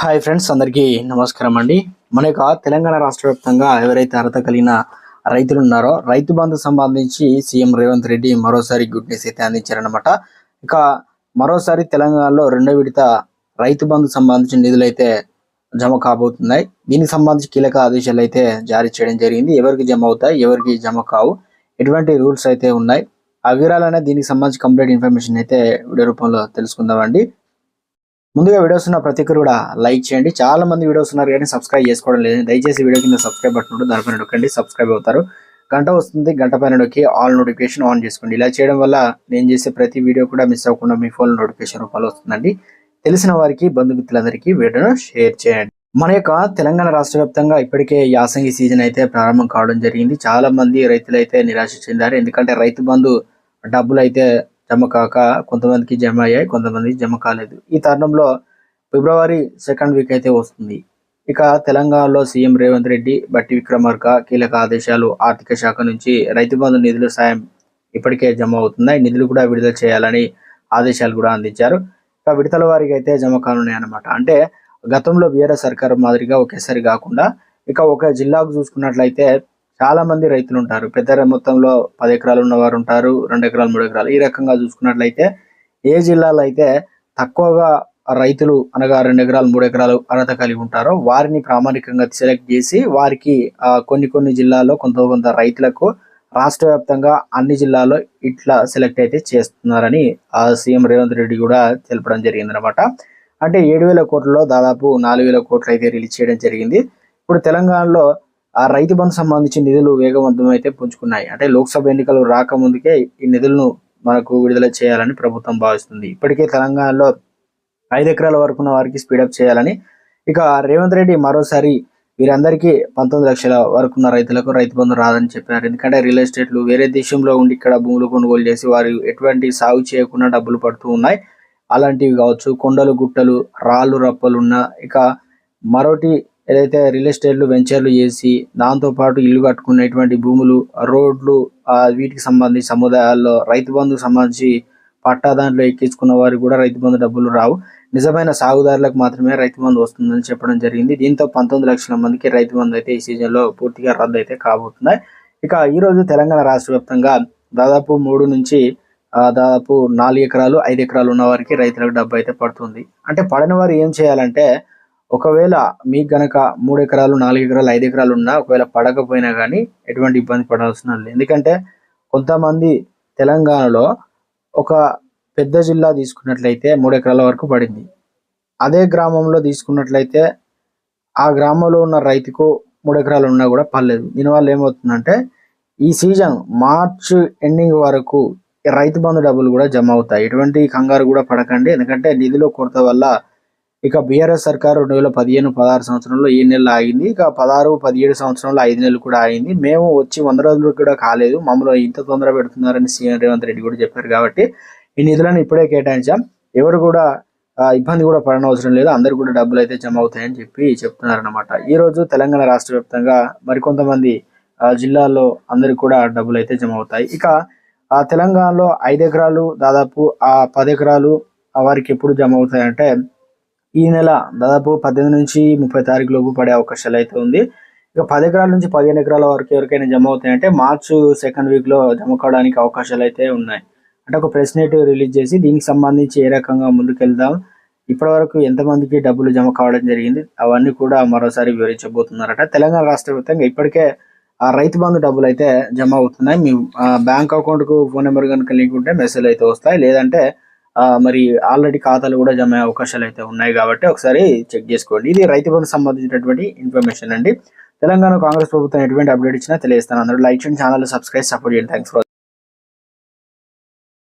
Hi friends అందరికీ నమస్కారం అండి. మన యొక్క తెలంగాణ రాష్ట్ర వ్యాప్తంగా ఎవరైతే అర్హత కలిగిన రైతులు ఉన్నారో రైతు బంధు సంబంధించి సీఎం రేవంత్ రెడ్డి మరోసారి గుడ్ న్యూస్ అయితే అందించారనమాట ఇక మరోసారి తెలంగాణలో రెండో విడత రైతు బంధు సంబంధించిన నిధులు అయితే జమ కాబోతున్నాయి. దీనికి సంబంధించి కీలక ఆదేశాలు అయితే జారీ చేయడం జరిగింది. ఎవరికి జమ అవుతాయి ఎవరికి జమ కావు ఎటువంటి రూల్స్ అయితే ఉన్నాయి ఆ వివరాలనే దీనికి సంబంధించి కంప్లీట్ ఇన్ఫర్మేషన్ అయితే వీడియో రూపంలో తెలుసుకుందామండి. ముందుగా వీడియోస్ ఉన్న ప్రతి ఒక్కరు కూడా లైక్ చేయండి. చాలా మంది వీడియోస్ ఉన్నారు కానీ సబ్స్క్రైబ్ చేసుకోవడం లేదు. దయచేసి వీడియో కింద సబ్స్క్రైబ్ బటన్ ఉంటుంది దానిపైన నొక్కండి సబ్స్క్రైబ్ అవుతారు. గంట వస్తుంది గంట పైన నొక్కి ఆల్ నోటిఫికేషన్ ఆన్ చేసుకోండి. ఇలా చేయడం వల్ల నేను చేసే ప్రతి వీడియో కూడా మిస్ అవ్వకుండా మీ ఫోన్ నోటిఫికేషన్ రూపంలో వస్తుందండి. తెలిసిన వారికి బంధుమిత్రులందరికీ వీడియోను షేర్ చేయండి. మన యొక్క తెలంగాణ రాష్ట్ర వ్యాప్తంగా ఇప్పటికే యాసంగి సీజన్ అయితే ప్రారంభం కావడం జరిగింది. చాలా మంది రైతులు అయితే నిరాశ చెందారు. ఎందుకంటే రైతు బంధు డబ్బులు అయితే జమ కాక కొంతమందికి జమ అయ్యాయి కొంతమందికి జమ కాలేదు. ఈ తరుణంలో ఫిబ్రవరి సెకండ్ వీక్ అయితే వస్తుంది. ఇక తెలంగాణలో సీఎం రేవంత్ రెడ్డి బట్టి విక్రమార్క కీలక ఆదేశాలు ఆర్థిక శాఖ నుంచి రైతు బంధు నిధుల సాయం ఇప్పటికే జమ అవుతున్నాయి. నిధులు కూడా విడుదల చేయాలని ఆదేశాలు కూడా అందించారు. ఇక విడతల వారికి అయితే జమ కానున్నాయి అనమాట అంటే గతంలో బీఆర్ఎస్ సర్కార్ మాదిరిగా ఒకేసారి కాకుండా ఇక ఒక జిల్లాకు చూసుకున్నట్లయితే చాలా మంది రైతులు ఉంటారు పెద్ద మొత్తంలో పది ఎకరాలు ఉన్నవారు ఉంటారు రెండు ఎకరాలు మూడు ఎకరాలు. ఈ రకంగా చూసుకున్నట్లయితే ఏ జిల్లాలో అయితే తక్కువగా రైతులు అనగా రెండు ఎకరాలు మూడు ఎకరాలు అర్హత కలిగి ఉంటారో వారిని ప్రామాణికంగా సెలెక్ట్ చేసి వారికి కొన్ని కొన్ని జిల్లాల్లో కొంత కొంత రైతులకు రాష్ట్ర వ్యాప్తంగా అన్ని జిల్లాల్లో ఇట్లా సెలెక్ట్ అయితే చేస్తున్నారని ఆ సీఎం రేవంత్ రెడ్డి కూడా తెలపడం జరిగింది అనమాట అంటే ఏడు వేల కోట్లలో దాదాపు నాలుగు వేల కోట్లు అయితే రిలీజ్ చేయడం జరిగింది. ఇప్పుడు తెలంగాణలో ఆ రైతు బంధు సంబంధించిన నిధులు వేగవంతం అయితే పుంజుకున్నాయి. అంటే లోక్సభ ఎన్నికలు రాకముందుకే ఈ నిధులను మనకు విడుదల చేయాలని ప్రభుత్వం భావిస్తుంది. ఇప్పటికే తెలంగాణలో ఐదు ఎకరాల వరకు ఉన్న వారికి స్పీడప్ చేయాలని ఇక రేవంత్ రెడ్డి మరోసారి వీరందరికీ పంతొమ్మిది లక్షల వరకు ఉన్న రైతులకు రైతు బంధు రాదని చెప్పారు. ఎందుకంటే రియల్ ఎస్టేట్లు వేరే దేశంలో ఉండి ఇక్కడ భూములు కొనుగోలు చేసి వారు ఎటువంటి సాగు చేయకుండా డబ్బులు పడుతూ ఉన్నాయి. అలాంటివి కావచ్చు కొండలు గుట్టలు రాళ్ళు రప్పలు ఉన్న ఇక మరోటి ఏదైతే రియల్ ఎస్టేట్లు వెంచర్లు చేసి దాంతోపాటు ఇల్లు కట్టుకునేటువంటి భూములు రోడ్లు వీటికి సంబంధించి సముదాయాల్లో రైతు బంధుకు సంబంధించి పట్టా దాంట్లో ఎక్కించుకున్న వారికి కూడా రైతు బంధు డబ్బులు రావు. నిజమైన సాగుదారులకు మాత్రమే రైతు బంధు వస్తుందని చెప్పడం జరిగింది. దీంతో పంతొమ్మిది లక్షల మందికి రైతు బంధు అయితే ఈ సీజన్లో పూర్తిగా రద్దు అయితే కాబోతున్నాయి. ఇక ఈ రోజు తెలంగాణ రాష్ట్ర వ్యాప్తంగా దాదాపు మూడు నుంచి దాదాపు నాలుగు ఎకరాలు ఐదు ఎకరాలు ఉన్న వారికి రైతులకు డబ్బు అయితే పడుతుంది. అంటే పడని వారు ఏం చేయాలంటే ఒకవేళ మీకు గనక మూడు ఎకరాలు నాలుగు ఎకరాలు ఐదు ఎకరాలు ఉన్నా ఒకవేళ పడకపోయినా కానీ ఎటువంటి ఇబ్బంది పడాల్సిన లేదు. ఎందుకంటే కొంతమంది తెలంగాణలో ఒక పెద్ద జిల్లా తీసుకున్నట్లయితే మూడు ఎకరాల వరకు పడింది. అదే గ్రామంలో తీసుకున్నట్లయితే ఆ గ్రామంలో ఉన్న రైతుకు మూడు ఎకరాలు ఉన్నా కూడా పర్లేదు. దీనివల్ల ఏమవుతుందంటే ఈ సీజన్ మార్చ్ ఎండింగ్ వరకు రైతు బంధు డబ్బులు కూడా జమ అవుతాయి. ఎటువంటి కంగారు కూడా పడకండి. ఎందుకంటే నిధుల కొరత వల్ల ఇక బీఆర్ఎస్ సర్కార్ రెండు వేల పదిహేను పదహారు సంవత్సరంలో ఏడు నెలలు ఆగింది. ఇక పదహారు పదిహేడు సంవత్సరంలో ఐదు నెలలు కూడా ఆగింది. మేము వచ్చి వంద రోజులు కూడా కాలేదు. మమ్మల్ని ఇంత తొందర పెడుతున్నారని సీఎం రేవంత్ రెడ్డి కూడా చెప్పారు కాబట్టి ఈ నిధులను ఇప్పుడే కేటాయించాం. ఎవరు కూడా ఇబ్బంది కూడా పడనవసరం లేదు. అందరు కూడా డబ్బులు అయితే జమ అవుతాయని చెప్పి చెప్తున్నారనమాట ఈరోజు తెలంగాణ రాష్ట్ర వ్యాప్తంగా మరికొంతమంది జిల్లాల్లో అందరికి కూడా డబ్బులు అయితే జమ అవుతాయి. ఇక ఆ తెలంగాణలో ఐదు ఎకరాలు దాదాపు ఆ పది ఎకరాలు వారికి ఎప్పుడు జమ అవుతాయంటే ఈ నెల దాదాపు పద్దెనిమిది నుంచి ముప్పై తారీఖు లోపు పడే అవకాశాలు అయితే ఉంది. ఇక పది ఎకరాల నుంచి పదిహేను ఎకరాల వరకు ఎవరికైనా జమ అవుతాయంటే మార్చ్ సెకండ్ వీక్లో జమ కావడానికి అవకాశాలు అయితే ఉన్నాయి. అంటే ఒక ప్రెస్ నెట్ రిలీజ్ చేసి దీనికి సంబంధించి ఏ రకంగా ముందుకెళ్దాం ఇప్పటి వరకు ఎంతమందికి డబ్బులు జమ కావడం జరిగింది అవన్నీ కూడా మరోసారి వివరించబోతున్నారట. తెలంగాణ రాష్ట్ర వ్యాప్తంగా ఇప్పటికే ఆ రైతు బంధు డబ్బులు అయితే జమ అవుతున్నాయి. మీ బ్యాంక్ అకౌంట్కు ఫోన్ నెంబర్ కనుక లింక్ ఉంటే మెసేజ్ అయితే వస్తాయి. లేదంటే మరి ఆల్రెడీ ఖాతాలు కూడా జమ అయ్యే అవకాశాలు అయితే ఉన్నాయి కాబట్టి ఒకసారి చెక్ చేసుకోండి. ఇది రైతు బంధు సంబంధించినటువంటి ఇన్ఫర్మేషన్ అండి. తెలంగాణ కాంగ్రెస్ ప్రభుత్వం ఎటువంటి అప్డేట్ ఇచ్చినా తెలియజేస్తాను. అందరూ లైక్ చేయండి ఛానల్ సబ్స్క్రైబ్ సపోర్ట్ చేయండి. Thanks for